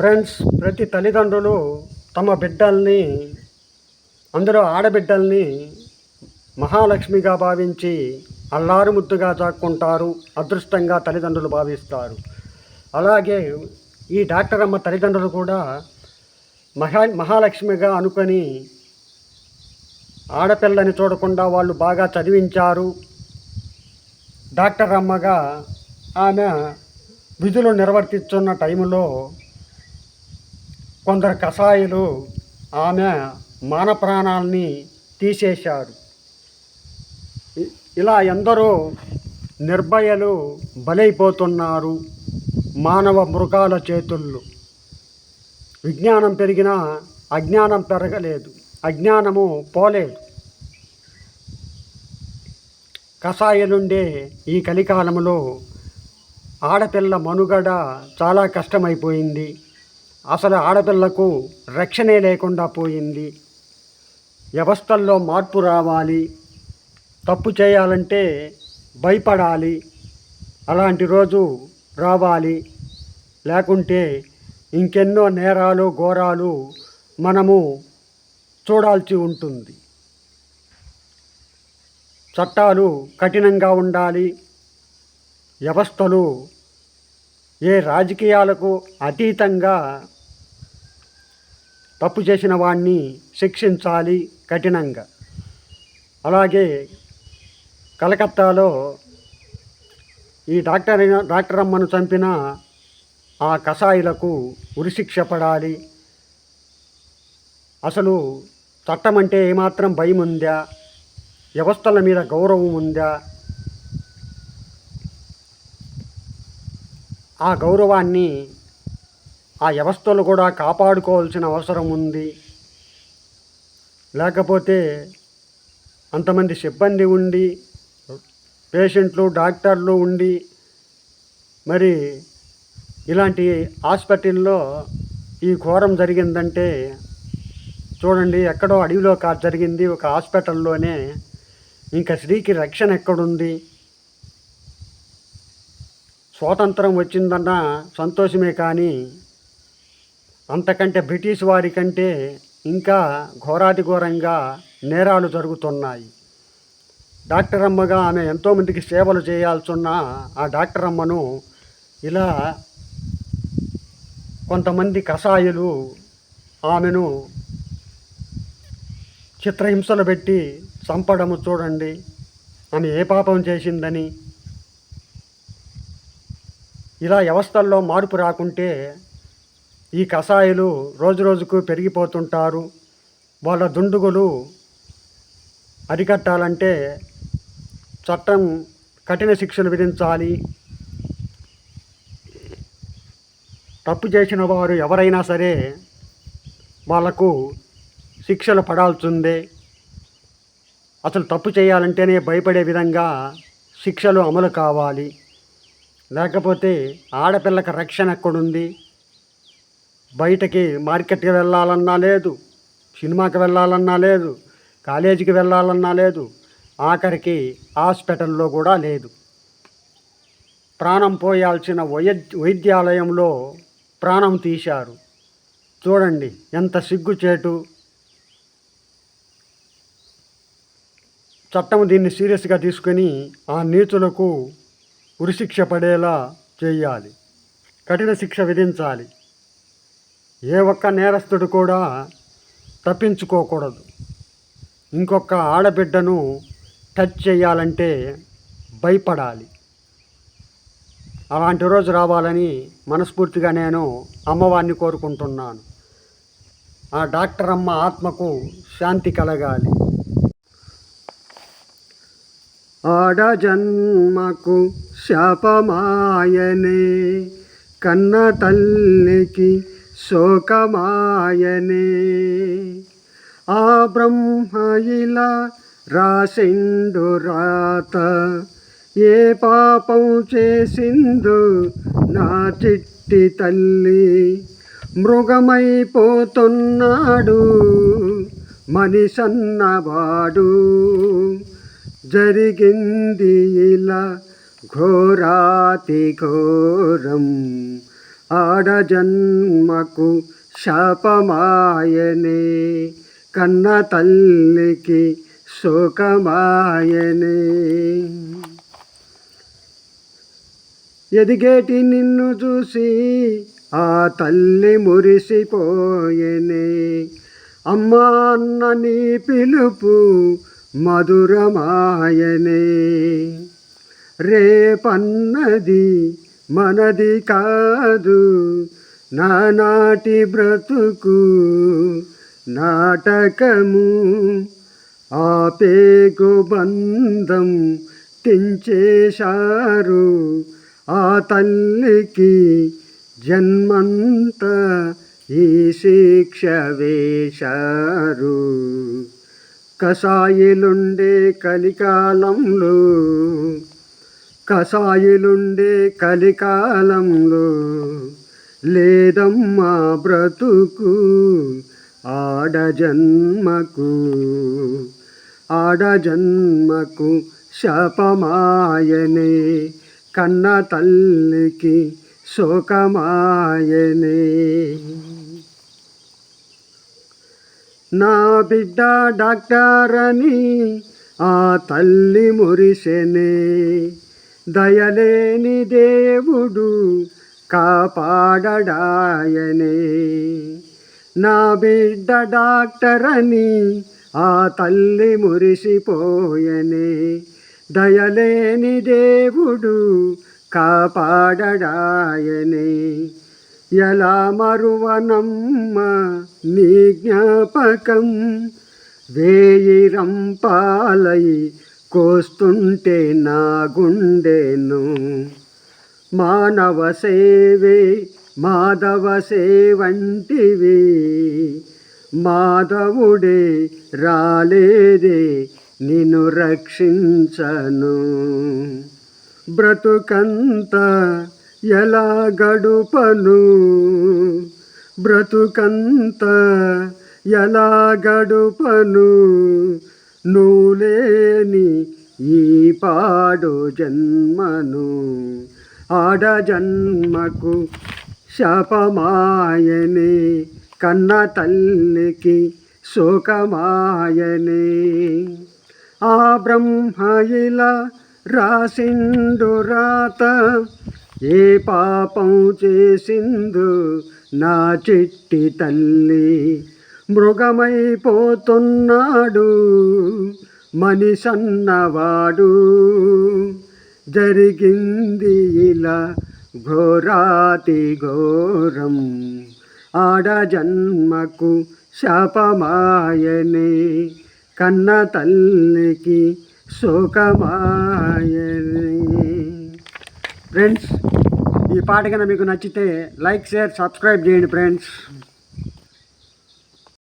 Friends ప్రతి తల్లిదండ్రులు తమ బిడ్డల్ని అందులో ఆడబిడ్డల్ని మహాలక్ష్మిగా భావించి అల్లారు ముద్దుగా చాక్కుంటారు అదృష్టంగా తల్లిదండ్రులు భావిస్తారు. అలాగే ఈ డాక్టర్ అమ్మ తల్లిదండ్రులు కూడా మహా మహాలక్ష్మిగా అనుకొని ఆడపిల్లని చూడకుండా వాళ్ళు బాగా చదివించారు. డాక్టర్ అమ్మగా ఆమె విధులు నిర్వర్తిస్తున్న టైంలో కొందరు కషాయులు ఆమె మాన ప్రాణాలని తీసేశారు. ఇలా ఎందరో నిర్భయలు బలైపోతున్నారు మానవ మృగాల చేతుల్లో. విజ్ఞానం పెరిగినా అజ్ఞానం పెరగలేదు అజ్ఞానము పోలేదు. కషాయలుండే ఈ కలికాలంలో ఆడపిల్ల మనుగడ చాలా కష్టమైపోయింది. అసలు ఆడపిల్లకు రక్షణే లేకుండా పోయింది. వ్యవస్థల్లో మార్పు రావాలి తప్పు చేయాలంటే భయపడాలి అలాంటి రోజు రావాలి. లేకుంటే ఇంకెన్నో నేరాలు ఘోరాలు మనము చూడాల్సి ఉంటుంది. చట్టాలు కఠినంగా ఉండాలి. వ్యవస్థలు ఏ రాజకీయాలకు అతీతంగా తప్పు చేసిన వాడిని శిక్షించాలి కఠినంగా. అలాగే కలకత్తాలో ఈ డాక్టర్ డాక్టర్ అమ్మను చంపిన ఆ కషాయిలకు ఉరిశిక్ష పడాలి. అసలు చట్టం అంటే ఏమాత్రం భయం ఉందా వ్యవస్థల మీద గౌరవం ఉందా ఆ గౌరవాన్ని ఆ వ్యవస్థలు కూడా కాపాడుకోవాల్సిన అవసరం ఉంది. లేకపోతే అంతమంది సిబ్బంది ఉండి పేషెంట్లు డాక్టర్లు ఉండి మరి ఇలాంటి హాస్పిటల్లో ఈ ఘోరం జరిగిందంటే చూడండి ఎక్కడో అడవిలో కా జరిగింది ఒక హాస్పిటల్లోనే ఇంకా స్త్రీకి రక్షణ ఎక్కడుంది? స్వాతంత్రం వచ్చిందన్న సంతోషమే కానీ అంతకంటే బ్రిటిష్ వారి కంటే ఇంకా ఘోరాతి ఘోరంగా నేరాలు జరుగుతున్నాయి. డాక్టర్ అమ్మగా ఆమె ఎంతోమందికి సేవలు చేయాల్సిన ఆ డాక్టర్ అమ్మను ఇలా కొంతమంది కషాయులు ఆమెను చిత్రహింసలు పెట్టి చంపడము చూడండి ఆమె ఏ పాపం చేసిందని. ఇలా వ్యవస్థల్లో మార్పు రాకుంటే ఈ కషాయులు రోజు రోజుకు పెరిగిపోతుంటారు. వాళ్ళ దుండుగులు అరికట్టాలంటే చట్టం కఠిన శిక్షలు విధించాలి. తప్పు చేసిన వారు ఎవరైనా సరే వాళ్ళకు శిక్షలు పడాల్సిందే. అసలు తప్పు చేయాలంటేనే భయపడే విధంగా శిక్షలు అమలు కావాలి. లేకపోతే ఆడపిల్లకి రక్షణ ఎక్కడుంది? బయటకి మార్కెట్కి వెళ్ళాలన్నా లేదు సినిమాకి వెళ్ళాలన్నా లేదు కాలేజీకి వెళ్ళాలన్నా లేదు ఆఖరికి హాస్పిటల్లో కూడా లేదు. ప్రాణం పోయాల్సిన వైద్య వైద్యాలయంలో ప్రాణం తీశారు. చూడండి ఎంత సిగ్గుచేటు. చట్టం దీన్ని సీరియస్గా తీసుకొని ఆ నీచులకు ఉరిశిక్ష పడేలా చేయాలి. కఠిన శిక్ష విధించాలి. ఏ ఒక్క నేరస్తుడు కూడా తప్పించుకోకూడదు. ఇంకొక ఆడబిడ్డను టచ్ చేయాలంటే భయపడాలి. అలాంటి రోజు రావాలని మనస్ఫూర్తిగా నేను అమ్మవారిని కోరుకుంటున్నాను. ఆ డాక్టర్ అమ్మ ఆత్మకు శాంతి కలగాలి. ఆడ జన్మకు శాపమాయనే కన్న తల్లికి శోకమాయనే. ఆ బ్రహ్మ ఇలా రాసిండు రాత. ఏ పాపం చేసిందో నా చిట్టి తల్లి. మృగమైపోతున్నాడు మనిషన్నవాడు. జరిగింది ఇలా ఘోరాతి ఘోరం. ఆడజన్మకు శాపమాయనే. కన్న తల్లికి శోకమాయనే. ఎదిగేటి నిన్ను చూసి ఆ తల్లి మురిసిపోయెనే. అమ్మా అన్న నీ పిలుపు మధురమాయనే. రేపన్నది మనది కాదు. నానాటి బ్రతుకు నాటకము. ఆపేకు బంధం తెంచేశారు. ఆ తల్లికి జన్మంతా ఈ శిక్ష వేశారు. కసాయిలుండే కలికాలంలో కసాయిలుండే కలికాలంలో లేదమ్మా బ్రతుకు ఆడజన్మకు ఆడజన్మకు శపమాయనే కన్న తల్లికి శోకమాయనే. నా బిడ్డ డాక్టర్ అని ఆ తల్లి మురిసెనే. దయలేని దేవుడు కాపాడడాయనే. నా బిడ్డ డాక్టర్ అని ఆ తల్లి మురిసిపోయనే. దయలేని దేవుడు కాపాడడాయనే. ఎలా మరువనమ్మ నీ జ్ఞాపకం? వేయి కోస్తుంటే నా గుండెను. మానవ సేవే మాధవ సేవంటివి. మాధవుడే రాలేదే నిన్ను రక్షించను. బ్రతుకంత ఎలా గడుపను? బ్రతుకంత ఎలా గడుపను? నూలేని ఈ పాడు జన్మను ఆడ జన్మకు శాపమాయనే కన్న తల్లికి శోకమాయనే. ఆ బ్రహ్మయిల రాసిండు రాత ఏ పాపం చేసిందు నా చిట్టి తల్లి. మృగమైపోతున్నాడు. మనిషన్నవాడు. జరిగింది ఇలా ఘోరాతి ఘోరం. ఆడ జన్మకు శాపమాయనే. కన్న తల్లికి శోకమాయనే. ఫ్రెండ్స్ ఈ పాట కనుక మీకు నచ్చితే లైక్ షేర్ సబ్స్క్రైబ్ చేయండి ఫ్రెండ్స్.